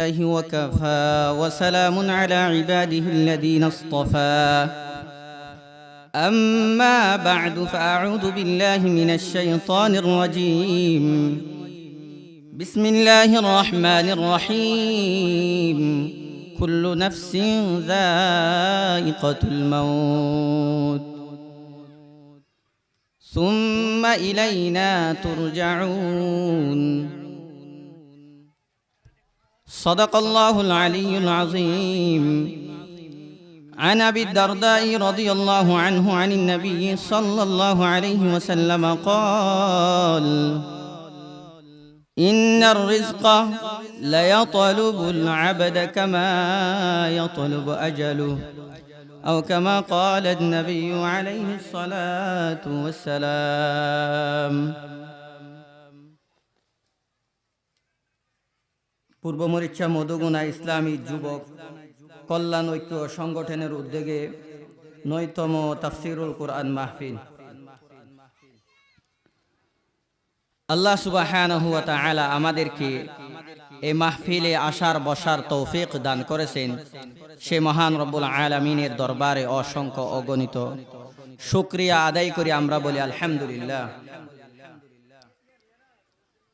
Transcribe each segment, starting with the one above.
الله وكفى وسلام على عباده الذين اصطفى. أما بعد فأعوذ بالله من الشيطان الرجيم. بسم الله الرحمن الرحيم. كل نفس ذائقة الموت. ثم إلينا ترجعون. صدق الله العلي العظيم. عن أبي الدرداء رضي الله عنه عن النبي صلى الله عليه وسلم قال إن الرزق ليطلب العبد كما يطلب أجله أو كما قال النبي عليه الصلاة والسلام. পূর্ব মরিচ্ছা মধুগুনা ইসলামী যুবক কল্যাণ ঐক্য সংগঠনের উদ্যোগে নয়তম তাফসিরুল কোরআন মাহফিল। আল্লাহ তাআলা আমাদেরকে এই মাহফিলে আসার, বসার তৌফিক দান করেছেন সে মহান রব্বুল আলামিনের দরবারে অসংখ্য অগণিত। শুক্রিয়া আদায় করি আমরা বলি আলহামদুলিল্লাহ।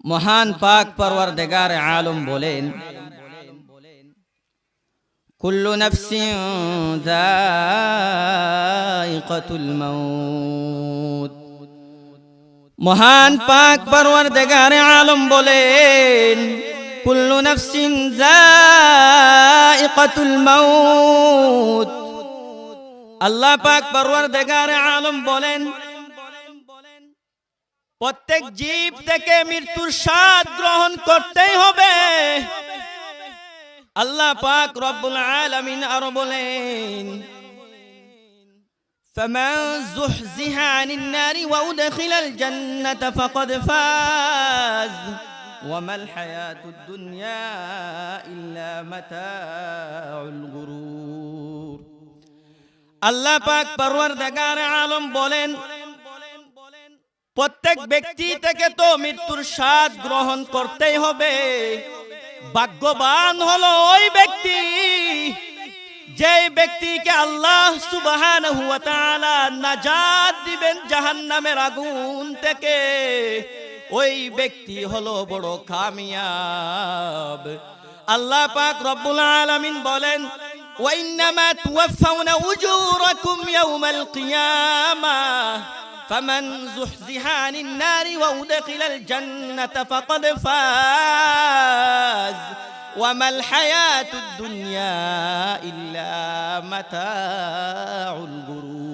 মহান পাক পরওয়ার দেগার আলম বলেন, কুল্লু নফসিন যায়িকাতুল মাউত। মহান পাক পরওয়ার দেগার আলম বলেন, কুল্লু নফসিন যায়িকাতুল মাউত। আল্লাহ পাক পরওয়ার দেগার আলম বলেন প্রত্যেক জীব থেকে মৃত্যুর স্বাদ গ্রহণ করতেই হবে আল্লাহ পাক রব্বুল আলামিন আরো বলেন فمن زحزح عن النار وأدخل الجنة فقد فاز وما الحياة الدنيا إلا متاع الغرور আল্লাহ পাক পরওয়ারদিগার আলম বলেন প্রত্যেক ব্যক্তি থেকে তো মৃত্যুর স্বাদ গ্রহণ করতেই হবে। ভাগ্যবান হলো ওই ব্যক্তি। যে ব্যক্তিকে আল্লাহ সুবাহান নাজাদ দিবেন জাহান নামের আগুন থেকে ওই ব্যক্তি হলো বড় কামিয়াব। আল্লাহ পাক রব্বুল আলমিন বলেন ওয়াইন্নামা তুওয়াফাউনা উজুরাকুম ইয়াউমাল কিয়ামা। فمن زحزح عن النار وأدخل الجنة فقد فاز وما الحياة الدنيا إلا متاع الغرور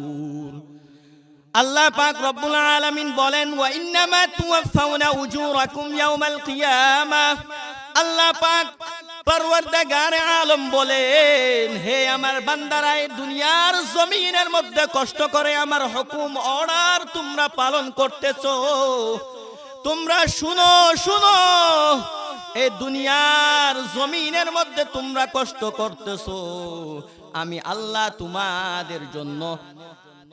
আল্লাহ পাক রব্বুল আলামিন বলেন ওয়া ইন্নামা তুওয়াফাউনা উজুরাকুম ইয়াউমাল কিয়ামা আল্লাহ পাক আলম বলেন, হে আমার বান্দারা দুনিয়ার জমিনের মধ্যে কষ্ট করে আমার হুকুম, অর্ডার তোমরা পালন করতেছো। তোমরা শুনো শুনো, এই দুনিয়ার জমিনের মধ্যে তোমরা কষ্ট করতেছো। আমি আল্লাহ তোমাদের জন্য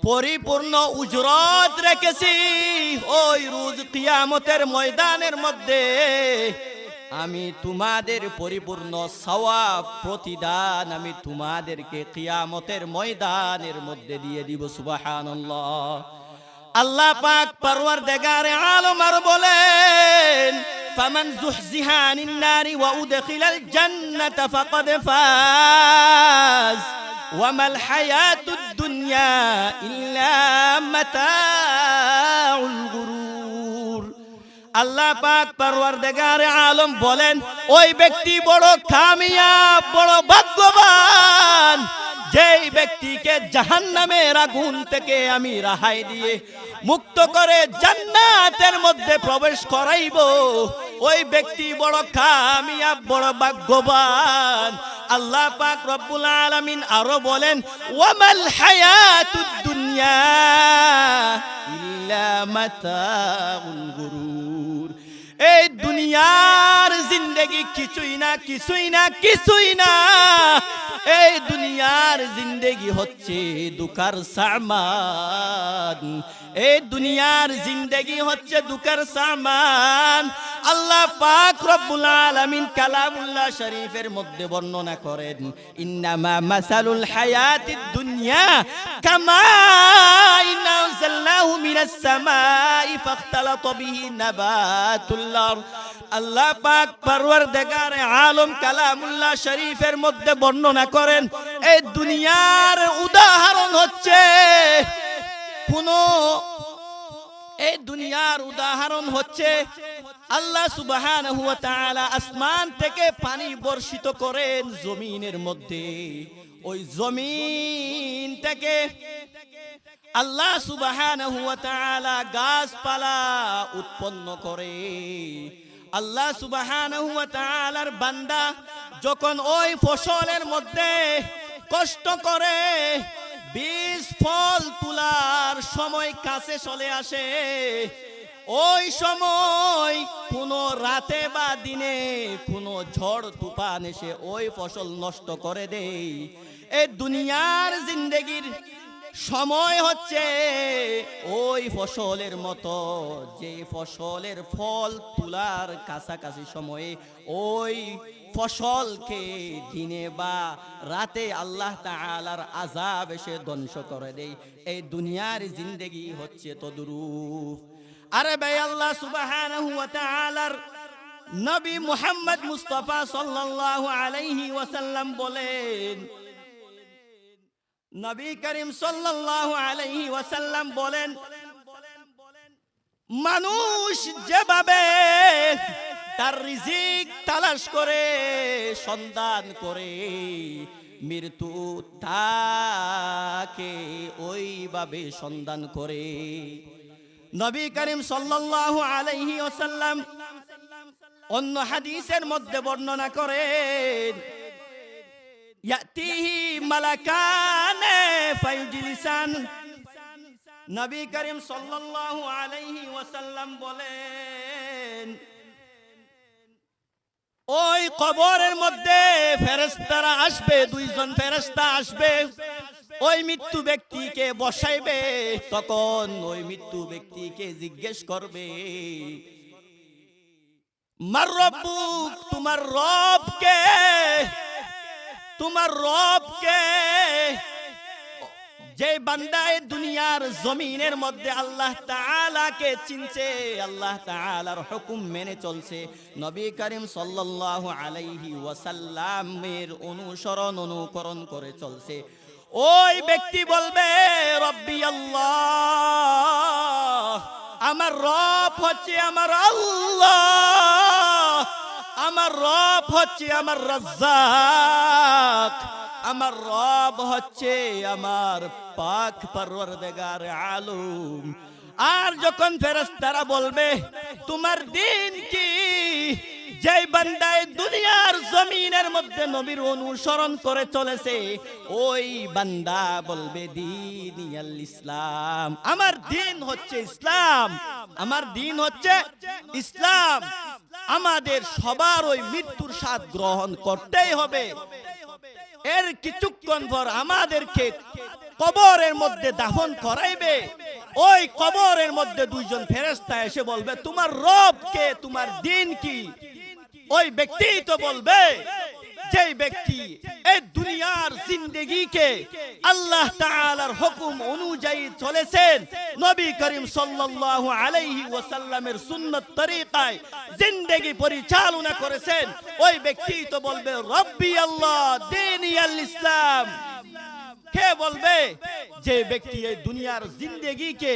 পরিপূর্ণ উজরত রেখেছি। ওই রোজ কিয়ামতের ময়দানের মধ্যে আমি তোমাদের পরিপূর্ণ সওয়াব প্রতিদান আমি তোমাদেরকে কিয়ামতের ময়দানের মধ্যে দিয়ে দিব, সুবহানাল্লাহ। আল্লাহ পাক পরওয়ারদিগার আলম আর বলেন, ফামান যুহজিহা আনিন নারি ওয়া উদখিলাল জান্নাতা ফাকাদ ফাজ ওয়ামাল হায়াতুদ দুনিয়া ইল্লা মাতাউল গুরুর আল্লাহ পাক পরওয়ারদিগার আলম বলেন, ওই ব্যক্তি বড় কামিয়াব বড় ভাগ্যবান। যেই ব্যক্তিকে জাহান্নামের আগুন থেকে আমি রাহাই দিয়ে মুক্ত করে জান্নাতের মধ্যে প্রবেশ করাইব, ওই ব্যক্তি বড় কামিয়াব বড় ভাগ্যবান। আল্লাহ পাক রব্বুল আলামিন আরও বলেন, ওয়ামাল হায়াতুদ দুনিয়া ইল্লা মাতাউল এই দুনিয়ার জিন্দগি কিছুই না কিছুই না কিছুই না। এই দুনিয়ার জিন্দগি হচ্ছে দুকার সামান। এই দুনিয়ার জিন্দগি হচ্ছে দুকার সামান। আল্লাহ পাক রব্বুল আলামিন কালামুল্লাহ শরীফের মধ্যে বর্ণনা করেন, ইন্নামা মাসালুল হায়াতিদ দুনিয়া কামা ইনাউযালনাহু মিনাস সামাই ফাখতালাতা বিহি নাবাতুল আরদ। আল্লাহ পাক পরওয়ারদিগার আলম কালামুল্লাহ শরীফের মধ্যে বর্ণনা করেন, এই দুনিয়ার উদাহরণ হচ্ছে কোন এই দুনিয়ার উদাহরণ হচ্ছে আল্লাহ তাআলা আসমান থেকে পানি বর্ষিত করেন জমিনের মধ্যে। ওই জমিন থেকে আল্লাহ তাআলা গাছপালা উৎপন্ন করে। আল্লাহ তাআলার বান্দা যখন ওই ফসলের মধ্যে কষ্ট করে বীজ ফল তোলার সময় কাছে চলে আসে। ওই সময় কোনো রাতে বা দিনে কোনো ঝড় তুফান এসে ওই ফসল নষ্ট করে দেয়। এই দুনিয়ার জিন্দেগির সময় হচ্ছে ওই ফসলের মতো। যে ফসলের ফল তোলার কাছাকাছি সময়ে ওই ফসলকে দিনে বা রাতে আল্লাহ তাআলার আজাব এসে ধ্বংস করে দেয়। এই দুনিয়ার জিন্দেগি হচ্ছে তদরূপ। আরে ভাই আল্লাহ সুবহানাহু ওয়া নবী মুহাম্মদ মুস্তফা সাল্লাল্লাহু আলাইহি ওয়াসাল্লাম বলেন, নবী করিম সাল্লাল্লাহু আলাইহি ওয়াসাল্লাম বলেন, মানুষ যেভাবে তার রিজিক তালাশ করে, সন্ধান করে, মৃত্যু তাকে ওইভাবে সন্ধান করে। নবী করিম সাল্লাল্লাহু আলাইহি ওয়াসাল্লাম অন্য হাদিসের মধ্যে বর্ণনা করেন, ইয়াতিহি মালাকান ফাইজলিসান নবী করিম সাল্লাল্লাহু আলাইহি ওয়াসাল্লাম বলেন ওই কবরের মধ্যে ফেরেশতারা আসবে, দুইজন ফেরেশতা আসবে। ওই মৃত্যু ব্যক্তিকে বসাইবে, তখন ওই মৃত্যু ব্যক্তিকে জিজ্ঞেস করবে, মার রব্বুক, তোমার রবকে তোমার রবকে যে বান্দায় দুনিয়ার জমিনের মধ্যে আল্লাহ তাআলাকে চিনছে, আল্লাহ তাআলার হুকুম মেনে চলছে। নবী করিম সাল্লাল্লাহু আলাইহি ওয়াসাল্লামের অনুসরণ, অনুকরণ করে চলছে। ওই ব্যক্তি বলবে, রব্বি আল্লাহ, আমার রব হচ্ছে আমার আল্লাহ, আমার রব হচ্ছে আমার রাজ্জাক। আমার রব হচ্ছে আমার পাক পরওয়ারদিগার আলম। আর যখন ফেরেশতারা বলবে, তোমার দিন কি? যেই বান্দায় দুনিয়ার জমিনের মধ্যে নবীর অনুসরণ করে চলেছে, ওই বান্দা বলবে, দিন ইসলাম। আমার দিন হচ্ছে ইসলাম। আমার দিন হচ্ছে ইসলাম। আমাদের সবার ওই মৃত্যুর স্বাদ গ্রহণ করতেই হবে। এর কিছুক্ষণ পর আমাদেরকে কবরের মধ্যে দাফন করাইবে। ওই কবরের মধ্যে দুইজন ফেরেস্তা এসে বলবে, তোমার রব কে? তোমার দিন কি? ওই ব্যক্তি তো বলবে যেই ব্যক্তি এই দুনিয়ার জিন্দগিকে আল্লাহ তাআলার হুকুম অনুযায়ী চলেছেন, নবী করিম সাল্লাল্লাহু আলাইহি ওয়াসাল্লামের সুন্নাত তরিকায় জিন্দেগি পরিচালনা করেছেন, ওই ব্যক্তি তো বলবে, রব্বি আল্লাহ, দীনি আল ইসলাম কে বলবে? যে ব্যক্তি এই দুনিয়ার জিন্দগিকে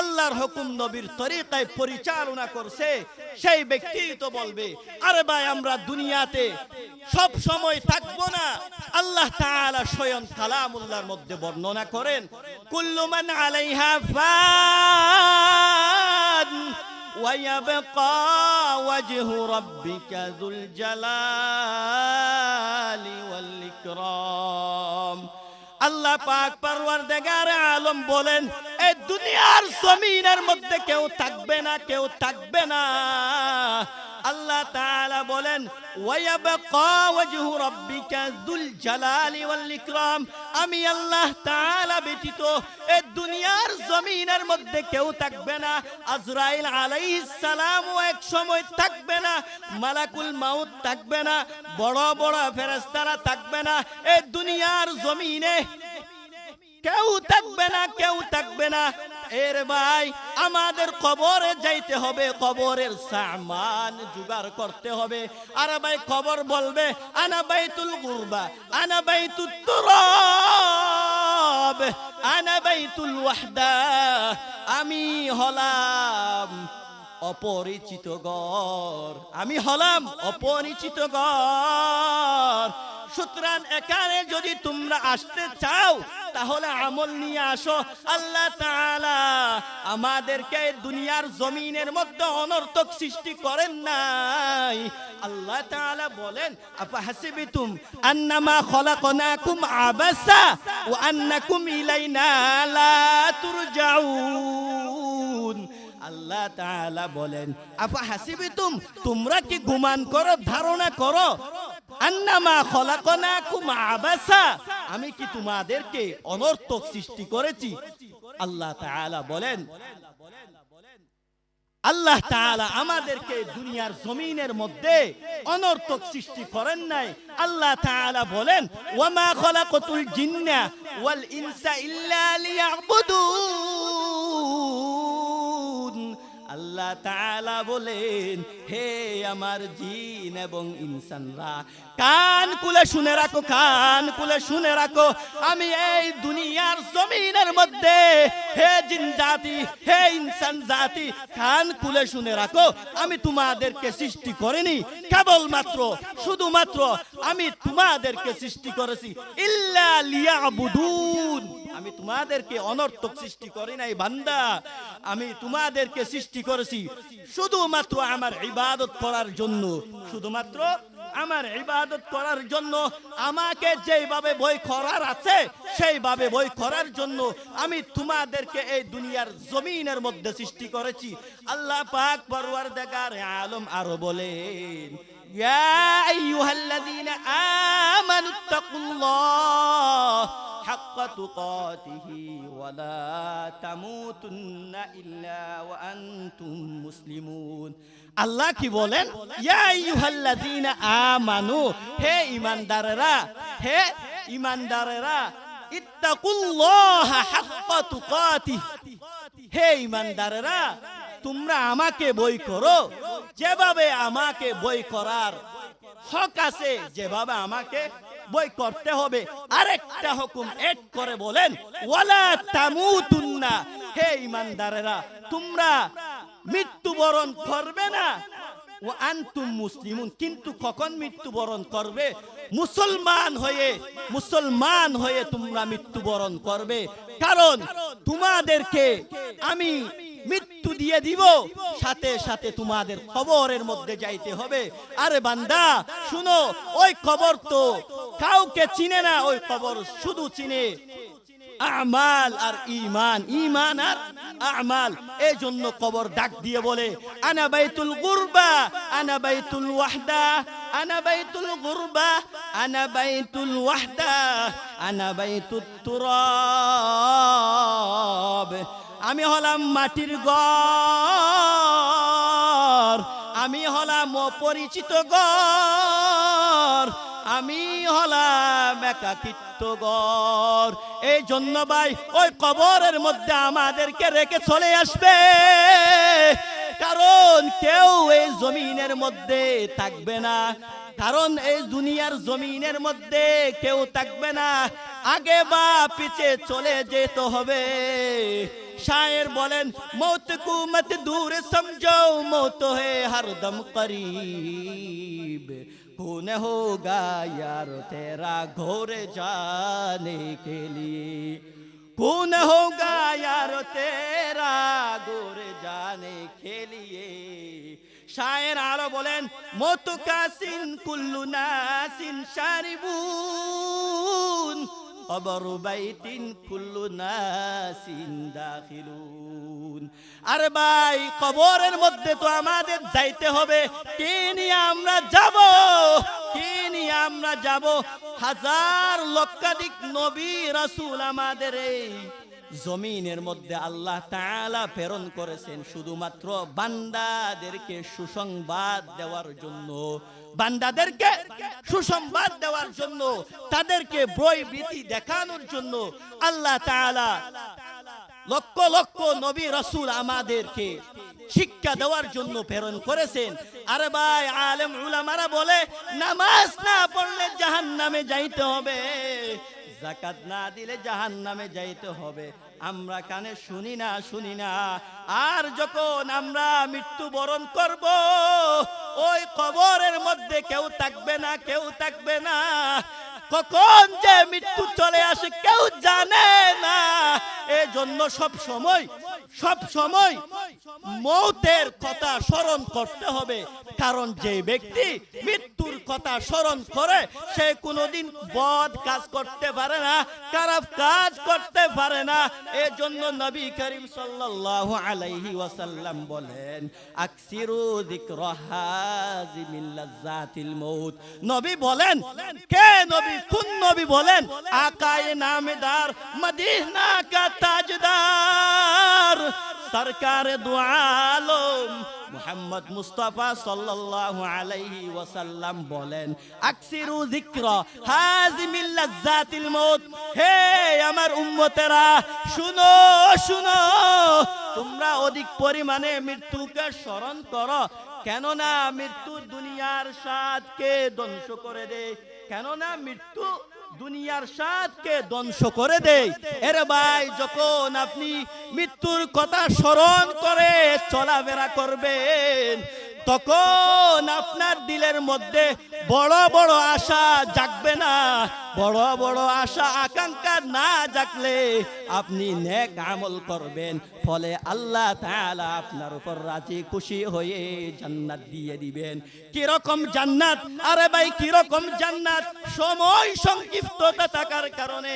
আল্লাহর হুকুম নবীর তরিকায় পরিচালনা করছে সেই ব্যক্তি তো বলবে আরে ভাই আমরা দুনিয়াতে সব সময় থাকবো না আল্লাহ তাআলা স্বয়ং কালামুল্লাহর মধ্যে বর্ণনা করেন কুল্লু মান আলাইহা ফান ويبقى وجه ربك ذو الجلال والإكرام আল্লাহ পাক পরওয়ারদিগার আলম বলেন, এই দুনিয়ার জমিনের মধ্যে কেউ থাকবে না, কেউ থাকবে না। আল্লাহ তাআলা বলেন ওয়ায়াবকা ওয়াজহু রাব্বিকা যুল জালালি ওয়াল ইকরাম। আমি আল্লাহ তাআলা ব্যতীত এই দুনিয়ার জমিনের মধ্যে কেউ থাকবে না, আজরাইল আলাইহিস সালাম এক সময় থাকবে না, মালাকুল মাউত থাকবে না, বড় বড় ফেরেশতারা থাকবে না এই দুনিয়ার জমিনে কেউ থাকবে না, কেউ থাকবে না। এর ভাই, আমাদের কবরে যাইতে হবে, কবরের সামান জোগাড় করতে হবে। আর ভাই খবর বলবে, আনা বাইতুল গুরবা, আনা বাইতুল তুরাব, আনা বাইতুল ওয়াহদা, আমি হলাম অপরিচিত গড় আমি হলাম অপরিচিত গর সুতরাং এখানে যদি তোমরা আসতে চাও, তাহলে আমল নিয়ে আসো। আল্লাহ আমাদেরকে দুনিয়ার জমিনের মধ্যে অনর্থক সৃষ্টি করেন নাই। আল্লাহ তাআলা বলেন তুরজাউন। আল্লাহ বলেন, আফা হাসিবিতুম, তোমরা কি গুমান করো, ধারণা করো? আমি কি তোমাদেরকে অনর্থক সৃষ্টি করেছি? আল্লাহ বলেন, আল্লাহ আমাদেরকে দুনিয়ার জমিনের মধ্যে অনর্থক সৃষ্টি করেন নাই। আল্লাহ বলেন, ওয়ামা ইনসা ইল্লা লিয়াবুদুন। আল্লাহ তাআলা বলেন, হে আমার জিন এবং ইনসানরা, কান কুলে শুনে রাখো, কান কুলে শুনে রাখো। আমি এই দুনিয়ার জমিনের মধ্যে, হে জিন জাতি, হে ইনসান জাতি, কান কুলে শুনে রাখো। আমি তোমাদেরকে সৃষ্টি করিনি, কেবলমাত্র, শুধুমাত্র আমি তোমাদেরকে সৃষ্টি করেছি। ইল্লা লিয়াবুদুন। আমি তোমাদেরকে অনর্থক সৃষ্টি করি নাই, বান্দা। আমি তোমাদেরকে সৃষ্টি করেছি। শুধুমাত্র আমার ইবাদত করার জন্য। শুধুমাত্র আমার ইবাদত করার জন্য। আমাকে যেভাবে বই করার আছে, সেইভাবে বই করার জন্য আমি তোমাদেরকে এই দুনিয়ার জমিনের মধ্যে সৃষ্টি করেছি। আল্লাহ পাক পরওয়ারদিগার আলম আরও বলেন يا أيها الذين آمنوا اتقوا الله حق تقاته ولا تموتن إلا وأنتم مسلمون আল্লাহ কি বলেন ইয়া আইয়ুহাল্লাযীনা আমানু হে ঈমানদারেরা হে ঈমানদারেরা ইত্তাকুল্লাহা হাক্কা তুকাতিহ হে ঈমানদারেরা তোমরা আমাকে বই করো যেভাবে আমাকে বই করার হক আছে, যেভাবে আমাকে বই করতে হবে, আরেকটা হুকুম এড করে বলেন, ওয়ালা তামুতুন্না। হে ইমানদারেরা, তোমরা মৃত্যুবরণ করবে না। ও আনতুম মুসলিমুন, কিন্তু কখন মৃত্যুবরণ করবে? মুসলমান হয়ে মুসলমান হয়ে তোমরা মৃত্যুবরণ করবে। কারণ তোমাদেরকে আমি মৃত্যু দিয়ে দিব। সাথে সাথে তোমাদের কবরের মধ্যে যাইতে হবে। আরে বান্দা, শুনো, ওই কবর তো কাউকে চিনে না, ওই কবর শুধু চিনে। আমাল আর ইমান ইমান আর আমাল এই জন্য কবর ডাক দিয়ে বলে, আনা বাইতুল গুরবা, আনা বাইতুল ওয়াহদা, আনা বাইতুল গুরবা, আনা বাইতুল ওয়াহদা, আনা বাইতুত তুরাব। আমি হলাম মাটির ঘর। আমি হলাম অপরিচিত ঘর। আমি হলাম একাকিত্ব গর এই জন্য ভাই, ওই কবরের মধ্যে আমাদেরকে রেখে চলে আসবে। কারণ কেউ এই জমিনের মধ্যে থাকবে না। কারণ এই দুনিয়ার জমিনের মধ্যে কেউ থাকবে না। আগে বা পিছে চলে যেতে হবে। শায়ের বলেন, মৌত কু মত দূর সমঝাও, মৌত হে হরদম করিব। कौन होगा यार तेरा घोर जाने के लिए कौन होगा यार तेरा घोर जाने के लिए শায়ের আরও বলেন, মত কাসিন কুল্লু নাসিন শারিবুন কবর বাইতিন কুল্লু নাসিন দাখিলুন। আরে ভাই কবরের মধ্যে তো আমাদের যাইতে হবে। কি আমরা যাব? কি আমরা যাব? হাজার লক্ষাধিক নবী রাসূল আমাদের এই জমিনের মধ্যে আল্লাহ তাআলা প্রেরণ করেছেন শুধুমাত্র বান্দাদেরকে সুসংবাদ দেওয়ার জন্য। বান্দাদেরকে সুসংবাদ দেওয়ার জন্য, তাদেরকে বই ভীতি দেখানোর জন্য আল্লাহ লক্ষ লক্ষ নবী রসুল আমাদেরকে শিক্ষা দেওয়ার জন্য প্রেরণ করেছেন। আরে ভাই, আলেম উলামারা বলে, নামাজ না পড়লে জাহান্নামে যাইতে হবে জাকাত না দিলে জাহান্নামে যাইতে হবে। আমরা কানে শুনি না শুনি না। আর যখন আমরা মৃত্যুবরণ করব, ওই কবরের মধ্যে কেউ থাকবে না, কেউ থাকবে না। কখন যে মৃত্যু চলে আসে কেউ জানে না। এই জন্য সব সময় সব সময় মৌতের কথা স্মরণ করতে হবে। কারণ যে ব্যক্তি মৃত্যুর কথা স্মরণ করে, সে কোনোদিন বদ কাজ করতে পারে না, খারাপ কাজ করতে পারে না। এই জন্য নবী করিম সাল্লাল্লাহু আলাইহি ওয়াসাল্লাম বলেন, আকসিরু যিকর হাজিমিল লাজ্জাতিল মউত। নবী বলেন, কে নবী? কোন নবী বলেন, আকায়ে নামদার মদিনা কা তাজদার, সরকার দু আলম মুহাম্মদ মুস্তাফা সাল্লাল্লাহু আলাইহি ওয়াসাল্লাম বলেন, আকসিরু যিকর হাজিমিল লাজ্জাতিল মউত। হে আমার উম্মতেরা, শুনো শুনো। তোমরা অধিক পরিমাণে মৃত্যুকে স্মরণ করো। কেননা মৃত্যু দুনিয়ার স্বাদকে ধ্বংস করে দেয়। কেননা মৃত্যু দুনিয়ার স্বাদকে ধ্বংস করে দেয়। এর ভাই, যখন আপনি মৃত্যুর কথা স্মরণ করে চলাফেরা করবেন তখন আপনার দিলের মধ্যে বড় বড় আশা জাগবে না, বড় বড় আশা আকাঙ্ক্ষা না জাগলে আপনি নেক আমল করবেন, ফলে আল্লাহ তাআলা আপনার উপর রাজি, খুশি হয়ে জান্নাত দিয়ে দিবেন। কীরকম জান্নাত? আরে ভাই, কীরকম জান্নাত? সময় সংক্ষিপ্ততা থাকার কারণে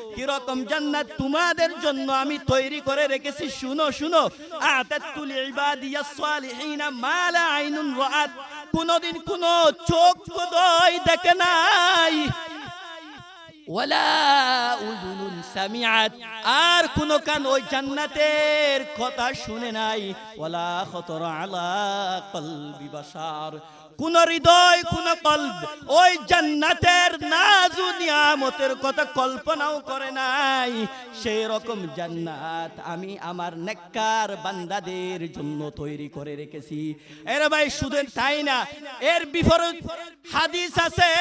কি রকম জান্নাত তোমাদের জন্য আমি তৈরি করে রেখেছি? শুনো শুনো। আতাতুল সালিহিনা মা লা আইনুন রাআত। কোনদিন কোন চোখ কোদয় দেখে নাই। ওয়ালা উযুনুন সামিআত। আর কোন কান ওই জান্নাতের কথা শুনে নাই। ওয়ালা খতর আলা কলবি বাশার। কোন হৃদয়, কোন কল্ব ওই জান্নাতের নাজু নিয়ামতের কথা কল্পনাও করে নাই। সেই রকম জান্নাত আমি আমার নেককার বান্দাদের জন্য তৈরি করে রেখেছি। এর ভাই, শুধু তাই না, এর বিপরীত হাদিস আছে।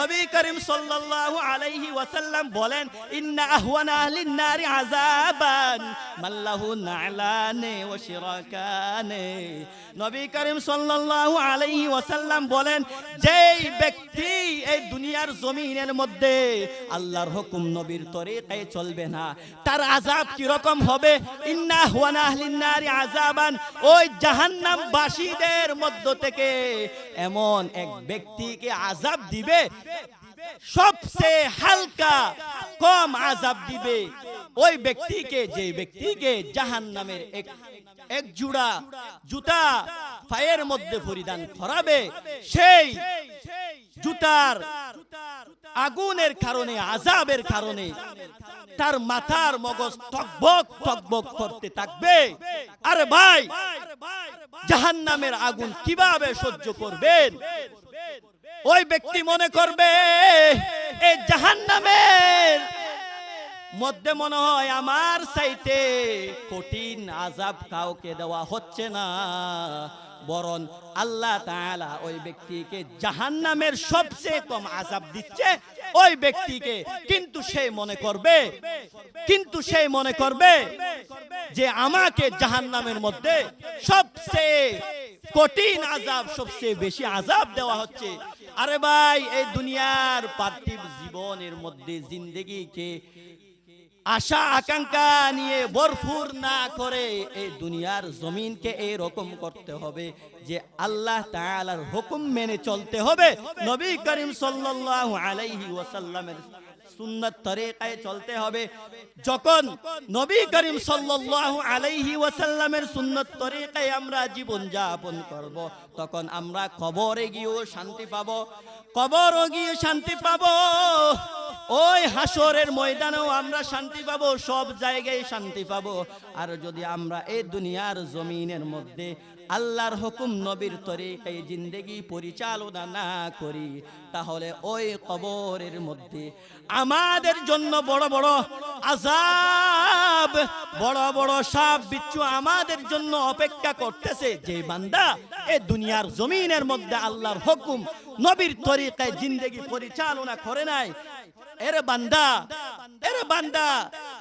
নবী করিম সাল্লাল্লাহু আলাইহি ওয়াসাল্লাম বলেন, ইন্না আহওয়ানা আহলিন নারি আযাবান মাল্লাহু নালানে ওয়া শিরাকানে। নবী করিম সাল্লাল্লাহু আলাইহি ওয়াসাল্লাম বলেন, যেই ব্যক্তি এই দুনিয়ার জমিনের মধ্যে আল্লাহর হুকুম নবীর তরিকায় চলবে না, তার আযাব কি রকম হবে? ইন্না হুয়া আহলিন নারি আযাবান। ওই জাহান্নাম বাসীদের মধ্য থেকে এমন এক ব্যক্তিকে আযাব দিবে সবচেয়ে হালকা কম আজাব দিবে ওই ব্যক্তিকে যে ব্যক্তিকে জাহান নামের এক এক জুড়া জুতা পায়ের মধ্যে পরিধান করাবে, সেই জুতার আগুনের কারণে আজাবের কারণে তার মাথার মগজ টকবক টকবক করতে থাকবে। আরে ভাই জাহান নামের আগুন কীভাবে সহ্য করবেন? ওই ব্যক্তি মনে করবে এই জাহান নামের মধ্যে মনে হয় আমার সাইতে কঠিন আজাব কাউকে দেওয়া হচ্ছে না। বরং আল্লাহ তাআলা ওই ব্যক্তিকে জাহান্নামের সবচেয়ে কম আযাব দিচ্ছে ওই ব্যক্তিকে। কিন্তু সে মনে করবে, কিন্তু সে মনে করবে যে আমাকে জাহান্নামের মধ্যে সবচেয়ে কঠিন আজাব সবচেয়ে বেশি আজাব দেওয়া হচ্ছে। আরে ভাই, এই দুনিয়ার পার্থিব জীবনের মধ্যে জিন্দগিকে আশা, আকাঙ্ক্ষা নিয়ে ভরপুর না করে এই দুনিয়ার জমিনকে এই এরকম করতে হবে যে আল্লাহ তাআলার হুকুম মেনে চলতে হবে। নবী করিম সাল্লাল্লাহু আলাইহি ওয়াসাল্লামের সুন্নাত তরিকায় চলতে হবে। যখন নবী করিম সাল্লাল্লাহু আলাইহি ওয়াসাল্লামের সুন্নাত তরিকায় আমরা জীবন যাপন করব, তখন আমরা কবরে গিয়েও শান্তি পাব। কবরও গিয়ে শান্তি পাবো। ওই হাসরের ময়দানেও আমরা শান্তি পাবো, সব জায়গায় শান্তি পাবো। আর যদি আমরা এই দুনিয়ার জমিনের মধ্যে আল্লাহর হুকুম নবীর তরিকায় জিন্দেগি পরিচালনা না করি, তাহলে ওই কবরের মধ্যে আমাদের জন্য বড় বড় আজাব বড় বড় সাপ বিচ্ছু আমাদের জন্য অপেক্ষা করতেছে। যে বান্দা এই দুনিয়ার জমিনের মধ্যে আল্লাহর হুকুম নবীর তরিকায় জিন্দেগি পরিচালনা করে নাই এর বান্দা এর বান্দা,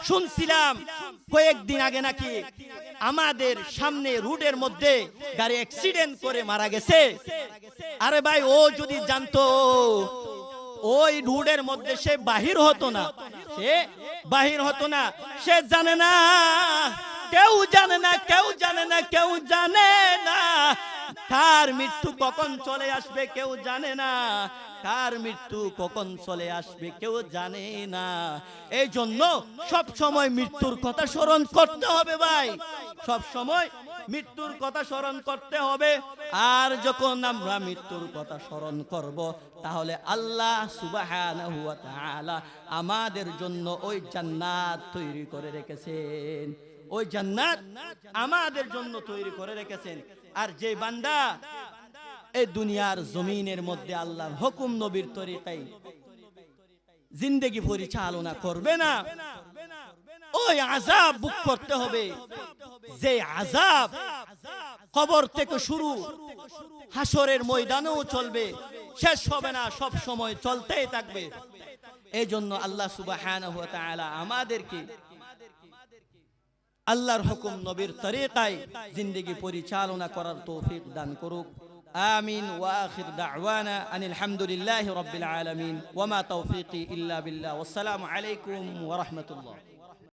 শুনছিলাম কয়েকদিন আগে নাকি আমাদের সামনে রুডের মধ্যে গাড়ি অ্যাক্সিডেন্ট করে মারা গেছে। আরে ভাই, ও যদি জানতো, ওই রুডের মধ্যে সে বাহির হতো না। সে বাহির হতো না। সে জানে না, কেউ জানে না, কেউ জানে না, কেউ জানে না। তার মৃত্যু কখন চলে আসবে, কেউ জানে না। কার মৃত্যু কখন চলে আসবে কেউ জানে না। এই জন্য সব সময় মৃত্যুর কথা স্মরণ করতে হবে ভাই। সব সময় মৃত্যুর কথা স্মরণ করতে হবে। আর যখন আমরা মৃত্যুর কথা স্মরণ করব, তাহলে আল্লাহ তাআলা আমাদের জন্য ওই জান্নাত তৈরি করে রেখেছেন। ওই জান্নাত আমাদের জন্য তৈরি করে রেখেছেন। আর যে বান্দা এই দুনিয়ার জমিনের মধ্যে আল্লাহর হুকুম নবীর তরিকায় জিন্দেগি পরিচালনা করবে না। ওই আজাব বুক করতে হবে। যে আজাব কবর থেকে শুরু হাসরের ময়দানেও চলবে, শেষ হবে না, সব সময় চলতেই থাকবে। এই জন্য আল্লাহ তাআলা আমাদেরকে আল্লাহর হুকুম নবীর তরিকায় জিন্দগি পরিচালনা করার তৌফিক দান করুক। آمين وآخر دعوانا أن الحمد لله رب العالمين وما توفيقي إلا بالله والسلام عليكم ورحمة الله.